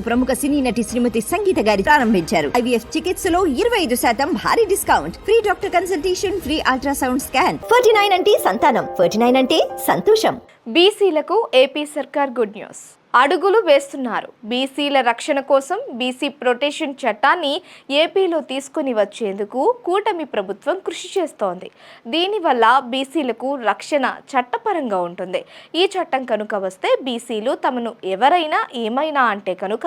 ప్రముఖ సినీ నటి శ్రీమతి సంగీత గారి ప్రారంభించారు. ఐవీఎఫ్ చికిత్సలో ఇరవై ఐదు శాతం భారీ discount. Free doctor consultation free ultrasound scan. Forty nine అంటే సంతానం. ఫోర్టీ నైన్ అంటే సంతోషం. బీసీలకు ఏపీ సర్కార్ గుడ్ న్యూస్. అడుగులు వేస్తున్నారు. బీసీల రక్షణ కోసం బీసీ ప్రొటెక్షన్ చట్టాన్ని ఏపీలో తీసుకుని వచ్చేందుకు కూటమి ప్రభుత్వం కృషి చేస్తోంది. దీనివల్ల బీసీలకు రక్షణ చట్టపరంగా ఉంటుంది. ఈ చట్టం కనుక వస్తే బీసీలు తమను ఎవరైనా ఏమైనా అంటే కనుక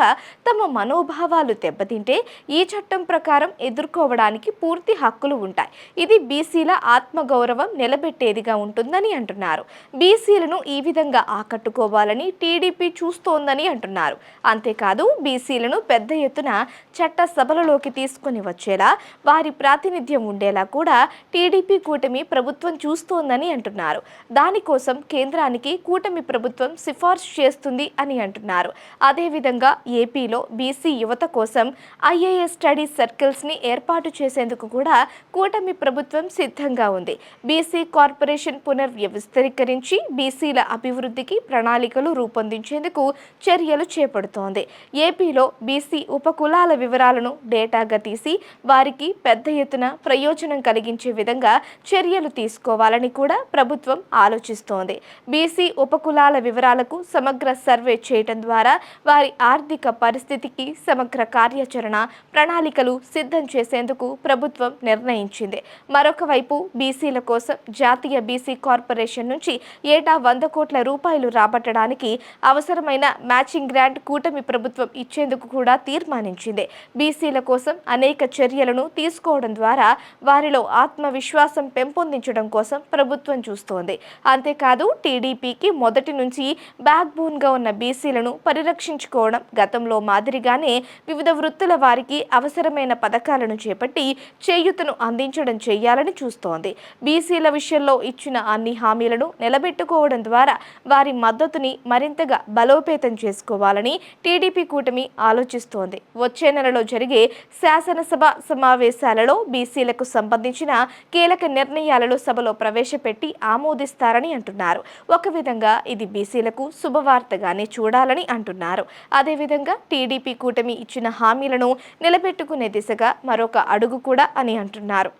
తమ మనోభావాలు దెబ్బతింటే ఈ చట్టం ప్రకారం ఎదుర్కోవడానికి పూర్తి హక్కులు ఉంటాయి. ఇది బీసీల ఆత్మగౌరవం నిలబెట్టేదిగా ఉంటుందని అంటున్నారు. బీసీలను ఈ విధంగా ఆకట్టుకోవాలని టీడీపీ చూస్తోందని అంటున్నారు. అంతేకాదు బీసీలను పెద్ద ఎత్తున చట్ట సభలలోకి తీసుకొని వచ్చేలా వారి ప్రాతినిధ్యం ఉండేలా కూడా టీడీపీ కూటమి ప్రభుత్వం చూస్తోందని అంటున్నారు. దానికోసం కేంద్రానికి కూటమి ప్రభుత్వం సిఫార్సు చేస్తుంది అని అంటున్నారు. అదేవిధంగా ఏపీలో బీసీ యువత కోసం ఐఏఎస్ స్టడీ సర్కిల్స్ని ఏర్పాటు చేసేందుకు కూడా కూటమి ప్రభుత్వం సిద్ధంగా ఉంది. బీసీ కార్పొరేషన్ పునర్వ్యవస్థీకరించి బీసీల అభివృద్ధికి ప్రణాళికలు రూపొందించేందుకు చర్యలు చేపడుతోంది. ఏపీలో బీసీ ఉపకులాల వివరాలను డేటాగా తీసి వారికి పెద్ద ఎత్తున ప్రయోజనం కలిగించే విధంగా చర్యలు తీసుకోవాలని కూడా ప్రభుత్వం ఆలోచిస్తోంది. బీసీ ఉపకులాల వివరాలకు సమగ్ర సర్వే చేయటం ద్వారా వారి ఆర్థిక పరిస్థితికి సమగ్ర కార్యాచరణ ప్రణాళికలు సిద్ధం చేసేందుకు ప్రభుత్వం నిర్ణయించింది. మరొక వైపు బీసీల కోసం జాతీయ బీసీ కార్పొరేషన్ నుంచి ఏటా వంద కోట్ల రూపాయలు రాబట్టడానికి అవసరమైన మ్యాచింగ్ గ్రాంట్ కూటమి ప్రభుత్వం ఇచ్చేందుకు కూడా తీర్మానించింది. బీసీల కోసం అనేక చర్యలను తీసుకోవడం ద్వారా వారిలో ఆత్మవిశ్వాసం పెంపొందించడం కోసం ప్రభుత్వం చూస్తోంది. అంతేకాదు టీడీపీకి మొదటి నుంచి బ్యాక్ బోన్గా ఉన్న బీసీలను పరిరక్షించుకోవడం గతంలో మాదిరిగానే వివిధ వృత్తుల వారికి అవసరమైన పథకాలను చేపట్టి చేయూతను అందించడం చేయాలని చూస్తోంది. బీసీల విషయంలో ఇచ్చిన అన్ని హామీలను నిలబెట్టుకోవడం ద్వారా వారి మద్దతుని మరింతగా బలో బలోపేతం చేసుకోవాలని టీడీపీ కూటమి ఆలోచిస్తోంది. వచ్చే నెలలో జరిగే శాసనసభ సమావేశాలలో బీసీలకు సంబంధించిన కీలక నిర్ణయాలను సభలో ప్రవేశపెట్టి ఆమోదిస్తారని అంటున్నారు. ఒక విధంగా ఇది బీసీలకు శుభవార్తగానే చూడాలని అంటున్నారు. అదేవిధంగా టీడీపీ కూటమి ఇచ్చిన హామీలను నిలబెట్టుకునే దిశగా మరొక అడుగు కూడా అని అంటున్నారు.